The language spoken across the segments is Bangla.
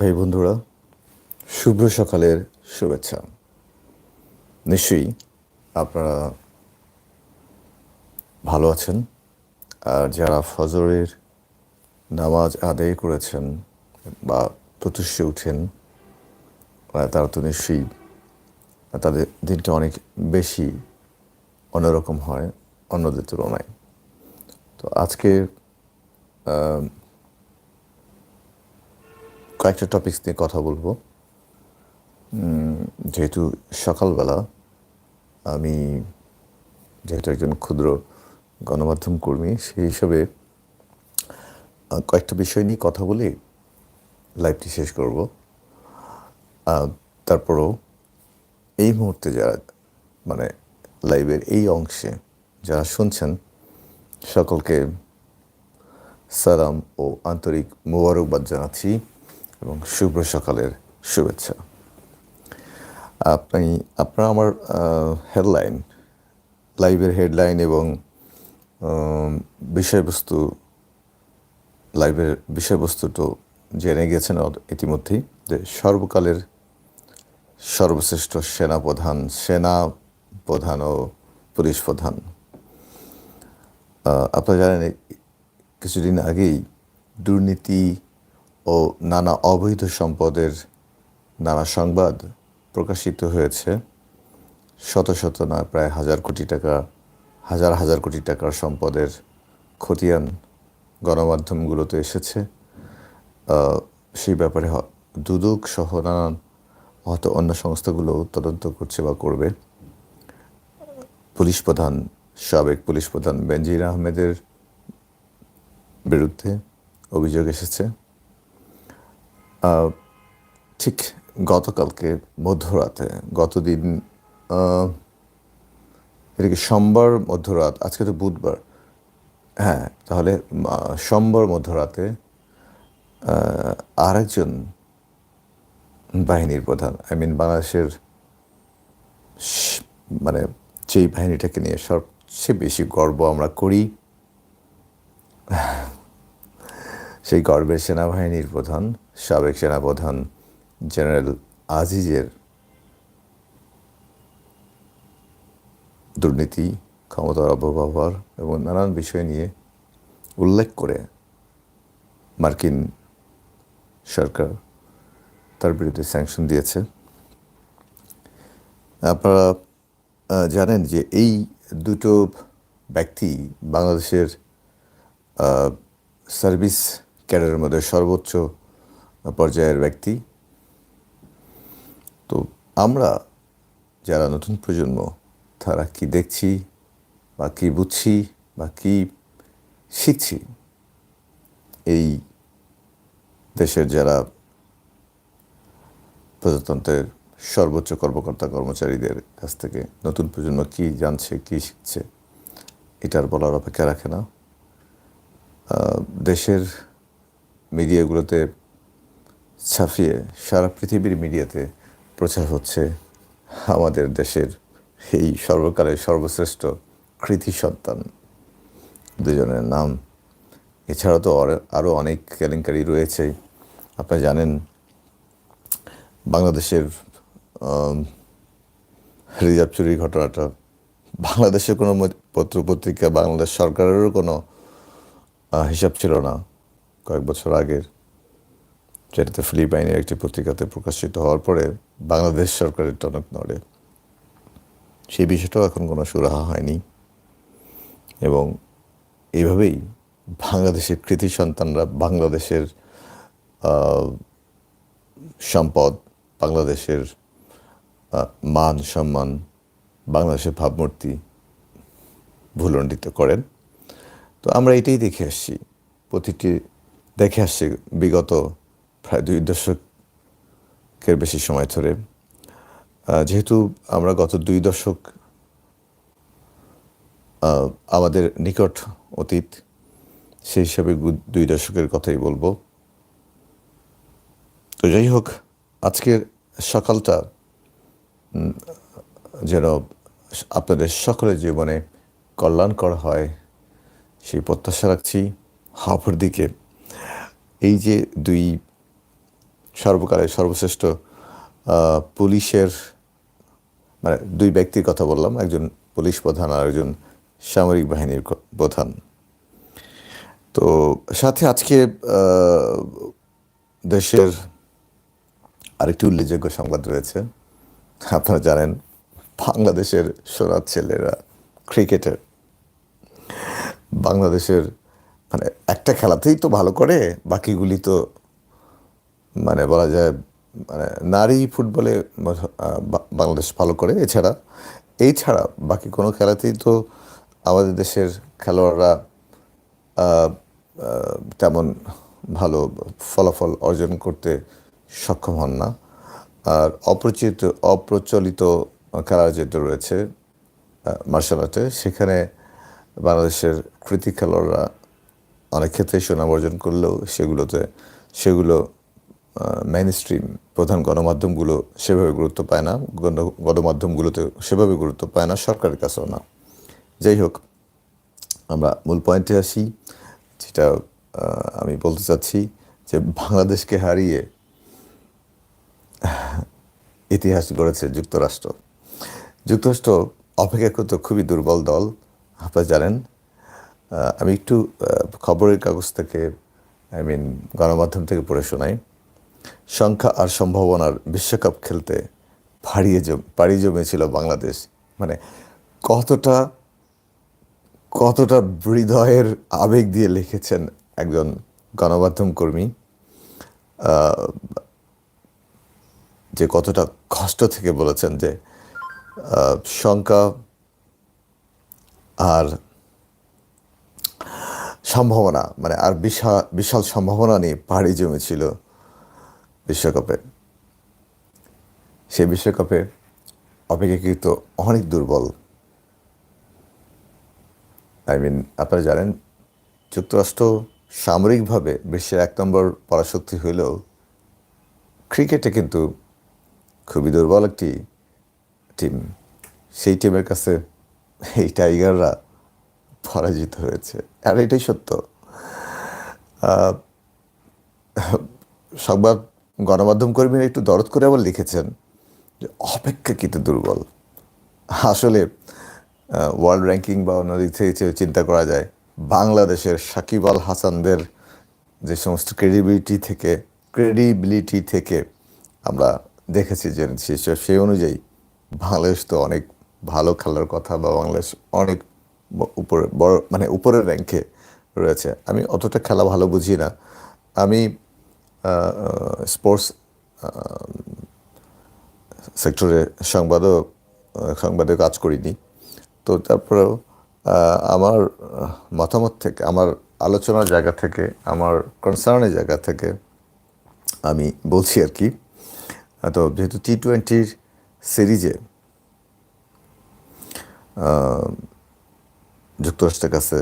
ভাই বন্ধুরা শুভ্র সকালের শুভেচ্ছা। নিশ্চয়ই আপনারা ভালো আছেন, আর যারা ফজরের নামাজ আদায় করেছেন বা প্রত্যুষে উঠেন তারা তো নিশ্চয়ই তাদের দিনটা অনেক বেশি অন্যরকম হয়, অন্যদের তুলনায়। তো আজকে কয়েকটা টপিকস নিয়ে কথা বলব। যেহেতু সকালবেলা আমি যেহেতু একজন ক্ষুদ্র গণমাধ্যম কর্মী, সেই হিসাবে কয়েকটা বিষয় নিয়ে কথা বলে লাইভটি শেষ করব। তারপরও এই মুহূর্তে যারা মানে লাইভের এই অংশে যারা শুনছেন, সকলকে সালাম ও আন্তরিক মোবারকবাদ জানাচ্ছি। এবং শুভ্র সকালের শুভেচ্ছা। আপনি, আপনারা আমার হেডলাইন লাইভের হেডলাইন এবং বিষয়বস্তু লাইভের বিষয়বস্তু তো জেনে গেছেন ইতিমধ্যেই যে সর্বকালের সর্বশ্রেষ্ঠ সেনাপ্রধান সেনা প্রধান ও পুলিশ প্রধান। আপনারা জানেন, কিছুদিন আগেই দুর্নীতি ও নানা অবৈধ সম্পদের নানা সংবাদ প্রকাশিত হয়েছে। শত শত না, প্রায় হাজার কোটি টাকা, হাজার হাজার কোটি টাকার সম্পদের খতিয়ান গণমাধ্যমগুলোতে এসেছে। সেই ব্যাপারে দুদক সহ নানান হয়তো অন্য সংস্থাগুলো তদন্ত করছে বা করবে। পুলিশ প্রধান, সাবেক পুলিশ প্রধান বেনজির আহমেদের বিরুদ্ধে অভিযোগ এসেছে। ঠিক গতকালকে মধ্যরাতে গতদিন আহ, এটা কি সোমবার মধ্যরাত? আজকে তো বুধবার। হ্যাঁ তাহলে সোমবার মধ্যরাতে আরেকজন বাহিনীর প্রধান আই মিন বাংলাদেশের মানে যেই বাহিনীটাকে নিয়ে সবচেয়ে বেশি গর্ব আমরা করি সেই গর্বের সেনাবাহিনীর প্রধান, সাবেক সেনাপ্রধান জেনারেল আজিজের দুর্নীতি, ক্ষমতার অপব্যবহার এবং নানান বিষয় নিয়ে উল্লেখ করে মার্কিন সরকার তার বিরুদ্ধে স্যাংশন দিয়েছে। আপনারা জানেন যে এই দুটো ব্যক্তি বাংলাদেশের সার্ভিস ক্যাডারের মধ্যে সর্বোচ্চ পর্যায়ের ব্যক্তি। তো আমরা যারা নতুন প্রজন্ম, তারা কি দেখছি বা কি বুঝছি বা কি শিখছি? এই দেশের যারা প্রজাতন্ত্রের সর্বোচ্চ কর্মকর্তা কর্মচারীদের কাছ থেকে নতুন প্রজন্ম কি জানছে, কি শিখছে, এটার বলার অপেক্ষা রাখে না। দেশের মিডিয়াগুলোতে ছাপিয়ে সারা পৃথিবীর মিডিয়াতে প্রচার হচ্ছে আমাদের দেশের এই সর্বকালের সর্বশ্রেষ্ঠ কৃতি সন্তান। দুজনের নাম। এছাড়া তো আরো- আরও অনেক কেলেঙ্কারি রয়েছে। আপনারা জানেন, বাংলাদেশের রিজার্ভ চুরির ঘটনাটা বাংলাদেশের কোনো পত্র পত্রিকা, বাংলাদেশ সরকারেরও কোনো হিসাব ছিল না। কয়েক বছর আগের যেটাতে ফিলিপাইনের একটি পত্রিকাতে প্রকাশিত হওয়ার পরে বাংলাদেশ সরকারের টনক নড়ে। সেই বিষয়টাও এখন কোনো সুরাহা হয়নি এবং এইভাবেই বাংলাদেশের কৃতি সন্তানরা বাংলাদেশের সম্পদ, বাংলাদেশের মান, সম্মান, বাংলাদেশের ভাবমূর্তি ভুলণ্ডিত করেন। তো আমরা এটাই দেখে আসছি। প্রতিটি দেখে আসছি বিগত প্রায় দুই দশকের বেশি সময় ধরে। যেহেতু আমরা গত দুই দশক আমাদের নিকট অতীত, সেই হিসাবে দুই দশকের কথাই বলব। তো যাই হোক, আজকের সকালটা যেন আপনাদের সকলের জীবনে কল্যাণ করা হয়, সেই প্রত্যাশা রাখছি। অপরদিকে এই যে দুই সর্বকালের সর্বশ্রেষ্ঠ পুলিশের মানে দুই ব্যক্তির কথা বললাম, একজন পুলিশ প্রধান আর একজন সামরিক বাহিনীর প্রধান। তো সাথে আজকে দেশের আরেকটি উল্লেখযোগ্য সংবাদ রয়েছে। আপনারা জানেন, বাংলাদেশের সোনার ছেলেরা, ক্রিকেটের। বাংলাদেশের মানে একটা খেলাতেই তো ভালো করে, বাকিগুলি তো মানে বলা যায় মানে নারী ফুটবলে বাংলাদেশ ভালো করে। এছাড়া এই ছাড়া বাকি কোনো খেলাতেই তো আমাদের দেশের খেলোয়াড়রা তেমন ভালো ফলাফল অর্জন করতে সক্ষম হন না। আর অপ্রচিত, অপ্রচলিত খেলার যেটা রয়েছে মার্শাল আর্টে, সেখানে বাংলাদেশের কৃতি খেলোয়াড়রা অনেক ক্ষেত্রে সুনাম অর্জন করলেও সেগুলোতে, সেগুলো মেইন স্ট্রিম প্রধান গণমাধ্যমগুলো সেভাবে গুরুত্ব পায় না, গণ- গণমাধ্যমগুলোতে সেভাবে গুরুত্ব পায় না, সরকারের কাছেও না। যাই হোক, আমরা মূল পয়েন্টে আসি, যেটা আমি বলতে চাচ্ছি যে বাংলাদেশকে হারিয়ে ইতিহাস গড়েছে যুক্তরাষ্ট্র। যুক্তরাষ্ট্র অপেক্ষাকৃত খুবই দুর্বল দল, আপনারা জানেন আমি একটু খবরের কাগজ থেকে আই মিন গণমাধ্যম থেকে পড়ে শোনাই। সংখ্যা আর সম্ভাবনার বিশ্বকাপ খেলতে পাড়িয়ে জম পাড়ি জমেছিল বাংলাদেশ। মানে কতটা কতটা হৃদয়ের আবেগ দিয়ে লিখেছেন একজন গণমাধ্যম কর্মী। যে কতটা কষ্ট থেকে বলেছেন যে সংখ্যা আর সম্ভাবনা মানে আর বিশাল বিশাল সম্ভাবনা নিয়ে পাড়ি জমেছিল বিশ্বকাপে। সেই বিশ্বকাপে অপেক্ষাকৃত অনেক দুর্বল। আই মিন আপনারা জানেন, যুক্তরাষ্ট্র সামরিকভাবে বিশ্বের এক নম্বর পরাশক্তি হইলেও ক্রিকেটে কিন্তু খুবই দুর্বল একটি টিম সেই টিমের কাছে এই টাইগাররা পরাজিত হয়েছে। আর এটাই সত্য। সংবাদ গণমাধ্যম কর্মীরা একটু দরদ করে আবার লিখেছেন যে, অপেক্ষাকৃত দুর্বল। আসলে ওয়ার্ল্ড র্যাঙ্কিং বা অন্য দিক থেকে চিন্তা করা যায়, বাংলাদেশের সাকিব আল হাসানদের যে সমস্ত ক্রেডিবিলিটি থেকে ক্রেডিবিলিটি থেকে আমরা দেখেছি যে সেই অনুযায়ী বাংলাদেশ তো অনেক ভালো খেলার কথা বা বাংলাদেশ অনেক উপরে, বড় মানে উপরের র্যাঙ্কে রয়েছে। আমি অতটা খেলা ভালো বুঝি না। আমি স্পোর্টস সেক্টরে সংবাদও সংবাদে কাজ করিনি। তো তারপরেও আমার মতামত থেকে, আমার আলোচনার জায়গা থেকে, আমার কনসার্নের জায়গা থেকে আমি বলছি আর কি। তো যেহেতু টি টোয়েন্টির সিরিজে যুক্তরাষ্ট্রের কাছে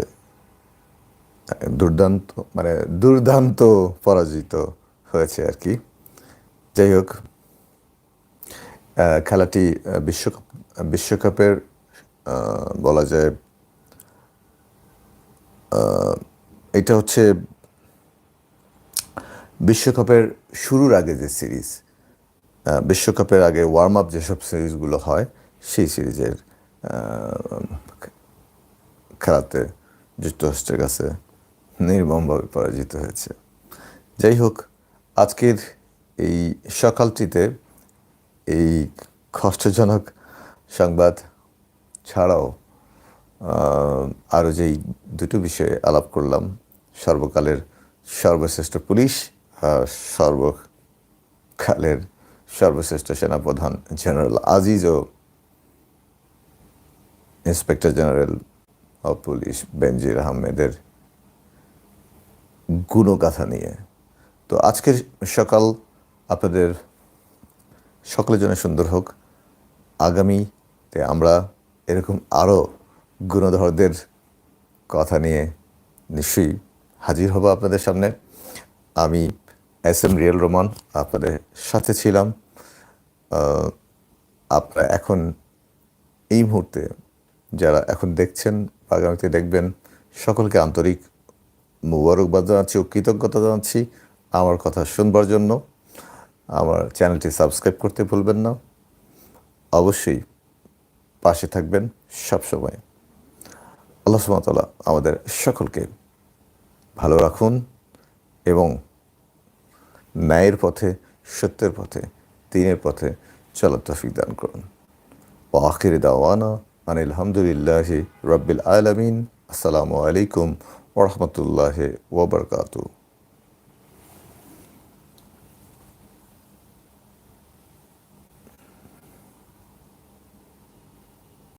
দুর্দান্ত মানে দুর্দান্ত পরাজিত হয়েছে আর কি। যাই হোক খেলাটি বিশ্বকাপ, বিশ্বকাপের বলা যায় এটা হচ্ছে বিশ্বকাপের শুরুর আগে যে সিরিজ বিশ্বকাপের আগে ওয়ার্ম আপ যেসব সিরিজগুলো হয়, সেই সিরিজের খেলাতে যুক্তরাষ্ট্রের কাছে নির্মমভাবে পরাজিত হয়েছে। যাই হোক, আজকের এই সকালটিতে এই কষ্টজনক সংবাদ ছাড়াও আরও যেই দুটো বিষয়ে আলাপ করলাম, সর্বকালের সর্বশ্রেষ্ঠ পুলিশ আর সর্বকালের সর্বশ্রেষ্ঠ সেনাপ্রধান জেনারেল আজিজ ও ইন্সপেক্টর জেনারেল পুলিশ, বেনজির আহমেদের গুণগাথা নিয়ে। তো আজকের সকাল আপনাদের সকলের জন্য সুন্দর হোক। আগামীতে আমরা এরকম আরও গুণধরদের কথা নিয়ে নিশ্চয়ই হাজির হব আপনাদের সামনে। আমি এস এম রিয়েল রোমান আপনাদের সাথে ছিলাম। আপনারা এখন এই মুহূর্তে যারা এখন দেখছেন আগামীতে দেখবেন সকলকে আন্তরিক মুবারকবাদ জানাচ্ছি ও কৃতজ্ঞতা জানাচ্ছি। আমার কথা শুনবার জন্য আমার চ্যানেলটি সাবস্ক্রাইব করতে ভুলবেন না। অবশ্যই পাশে থাকবেন সবসময়। আল্লাহ সুমতলা আমাদের সকলকে ভালো রাখুন এবং ন্যায়ের পথে, সত্যের পথে, দিনের পথে চলার তফিক দান করুন। আখির দাওয়ানা আনিল হামদুলিল্লাহি রব্বিল আলমিন। আসসালামু আলাইকুম ওরহমতুল্লাহ ওবরকাতু